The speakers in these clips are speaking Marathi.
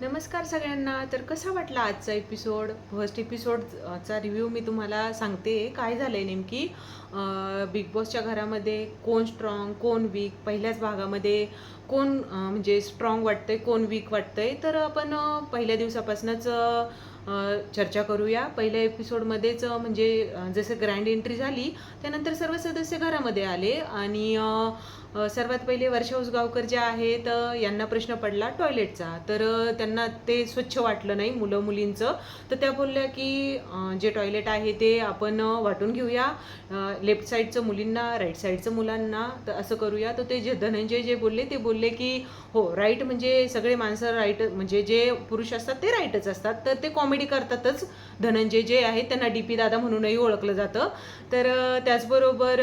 नमस्कार सगळ्यांना. तर कसा वाटला आजचा एपिसोड फर्स्ट एपिसोडचा रिव्ह्यू मी तुम्हाला सांगते. काय झालं आहे नेमकी बिग बॉसच्या घरामध्ये कोण स्ट्रॉंग कोण वीक पहिल्याच भागामध्ये कोण म्हणजे स्ट्रॉंग वाटतंय कोण वीक वाटतंय? तर आपण पहिल्या दिवसापासूनच चर्चा करूया. पहिल्या एपिसोडमध्येच म्हणजे जसं ग्रँड एंट्री झाली त्यानंतर सर्व सदस्य घरामध्ये आले आणि सर्वात पहिले वर्षा उसगावकर ज्या आहेत यांना प्रश्न पडला टॉयलेटचा तर त्यांना ते स्वच्छ वाटलं नाही मुलं मुलींचं तर त्या बोलल्या की जे टॉयलेट आहे ते आपण वाटून घेऊया. लेफ्ट साईडचं मुलींना राईट साईडचं मुलांना तर असं करूया. तर ते जे धनंजय जे बोलले ते बोलले की हो राईट म्हणजे सगळे माणसं राईट म्हणजे जे पुरुष असतात ते राईटच असतात. तर ते कॉमेडी करतातच. धनंजय जे आहेत त्यांना डी पी दादा म्हणूनही ओळखलं जातं. तर त्याचबरोबर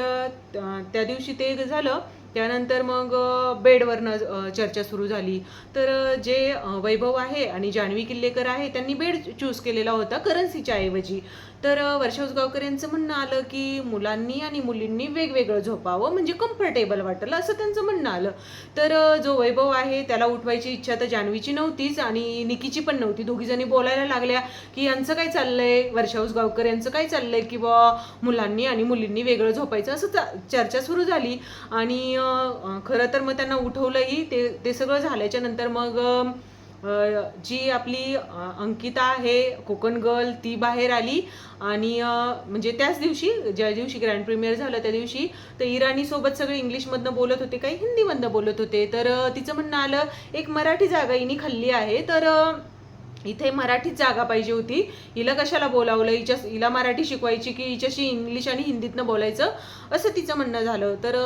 त्या दिवशी ते झालं त्यानंतर मग बेडवरनं चर्चा सुरू झाली. तर जे वैभव आहे आणि जान्हवी किल्लेकर आहे त्यांनी बेड चूज केलेला होता करन्सीच्या ऐवजी. तर अ, वर्षा उसगावकर यांचं म्हणणं आलं की मुलांनी आणि मुलींनी वेगवेगळं झोपावं म्हणजे कम्फर्टेबल वाटलं असं त्यांचं म्हणणं आलं. तर जो वैभव आहे त्याला उठवायची इच्छा तर जान्हवीची नव्हतीच आणि निकीची पण नव्हती. दोघीजणी बोलायला लागल्या की यांचं काय चाललंय? वर्षा उसगावकर यांचं काय चाललंय? की बा मुलांनी आणि मुलींनी वेगळं झोपायचं असं चर्चा सुरू झाली. आणि खरं तर मग त्यांना उठवलंही ते ते सगळं झाल्याच्यानंतर मग जी आपली अंकिता आहे कोकण गर्ल ती बाहेर आली. आणि म्हणजे त्याच दिवशी ज्या दिवशी ग्रँड प्रीमियर झालं त्या दिवशी तर इराणीसोबत सगळे इंग्लिशमधनं बोलत होते काही हिंदीमधनं बोलत होते. तर तिचं म्हणणं आलं एक मराठी जागा हिने खाल्ली आहे. तर इथे मराठीच जागा पाहिजे होती. हिला कशाला बोलावलं? हिच्या हिला मराठी शिकवायची की हिच्याशी इंग्लिश आणि हिंदीतनं बोलायचं? असं तिचं म्हणणं झालं. तर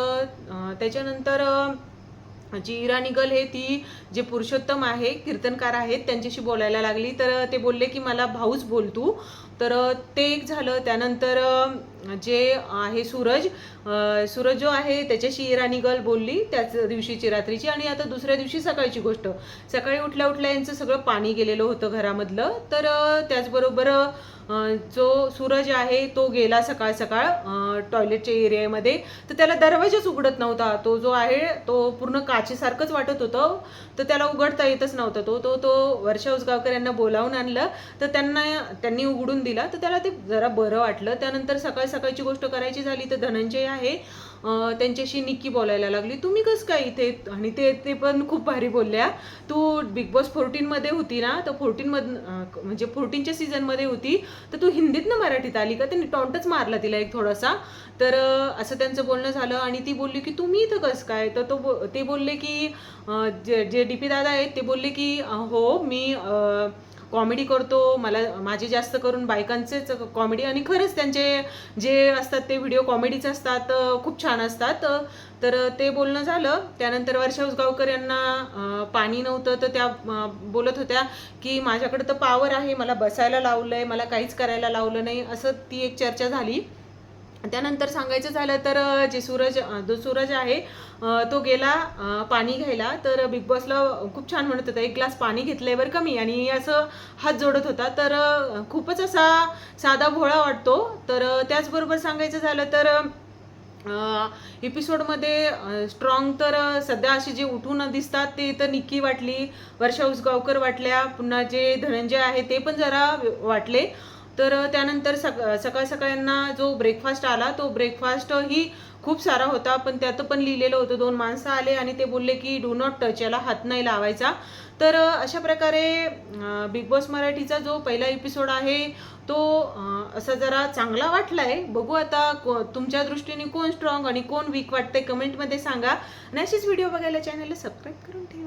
त्याच्यानंतर जी इराणी गल हे ती जे पुरुषोत्तम आहे कीर्तनकार आहेत त्यांच्याशी बोलायला लागली. तर ते बोलले की मला भाऊच बोल तू. तर ते एक झालं. त्यानंतर जे आहे सूरज सूरज जो आहे त्याच्याशी इराणी गर्ल बोलली त्याच दिवशीची रात्रीची आणि आता दुसऱ्या दिवशी सकाळची गोष्ट. सकाळी उठल्या उठल्या यांचं सगळं पाणी गेलेलं होतं घरामधलं. तर त्याचबरोबर जो सूरज आहे तो गेला सकाळ सकाळ टॉयलेटच्या एरियामध्ये. तर त्याला दरवाजाच उघडत नव्हता. तो जो आहे तो पूर्ण काचेसारखंच वाटत होतं. तर त्याला उघडता येतच नव्हता. तो तो तो वर्षा उसगावकर यांना बोलावून आणलं. तर त्यांना त्यांनी उघडून दिला तर त्याला ते जरा बरं वाटलं. त्यानंतर सकाळ सकाळची गोष्ट करायची झाली तर धनंजय आहे. त्यांच्याशी निक्की बोलायला लागली. तुम्ही कसं काय इथे आणि ते ते पण खूप भारी बोलल्या. तू बिग बॉस फोर्टीनमध्ये होती ना तर फोर्टीनमध म्हणजे फोर्टीनच्या सीझनमध्ये होती तर तू हिंदीतनं मराठीत आली का? त्यांनी टॉन्टच मारला तिला एक थोडासा. तर असं त्यांचं बोलणं झालं आणि ती बोलली की तुम्ही इथं कसं काय? तर तो बो- ते बोलले की जे जे डी पी दादा आहेत ते बोलले की हो मी कॉमेडी करतो मला माझे जास्त करून बायकांचेच कॉमेडी आणि खरंच त्यांचे जे असतात ते व्हिडिओ कॉमेडीचे असतात खूप छान असतात. तर ते बोलणं झालं. त्यानंतर वर्षा उसगावकर यांना पाणी नव्हतं तर त्या बोलत होत्या की माझ्याकडे तर पावर आहे मला बसायला लावलं आहे मला काहीच करायला लावलं नाही असं ती एक चर्चा झाली. त्यानंतर सांगायचं झालं तर जे सूरज जो सूरज आहे तो गेला पाणी घ्यायला. तर बिग बॉसला खूप छान म्हणत होता एक ग्लास पाणी घेतलंय बरं आणि असं हात जोडत होता. तर खूपच असा साधा भोळा वाटतो. तर त्याचबरोबर सांगायचं झालं तर एपिसोडमध्ये स्ट्रॉंग तर सध्या अशी जे उठून दिसतात ते तर निक्की वाटली वर्षा उसगावकर वाटल्या पुन्हा जे धनंजय आहे ते पण जरा वाटले. तर त्यानंतर सक सकाळ सकाळ्यांना जो ब्रेकफास्ट आला तो ब्रेकफास्ट ही खूप सारा होता. पण त्यात पण लिहिलेलं होतं दोन माणसं आले आणि ते बोलले की डू नॉट टच याला हात नाही लावायचा. तर अशा प्रकारे बिग बॉस मराठीचा जो पहिला एपिसोड आहे तो असा जरा चांगला वाटलाय. बघू आता को- तुमच्या दृष्टीने कोण स्ट्रॉंग आणि कोण वीक वाटतंय कमेंटमध्ये सांगा. आणि अशीच व्हिडिओ बघायला चॅनलला सबस्क्राईब करून ठेवा.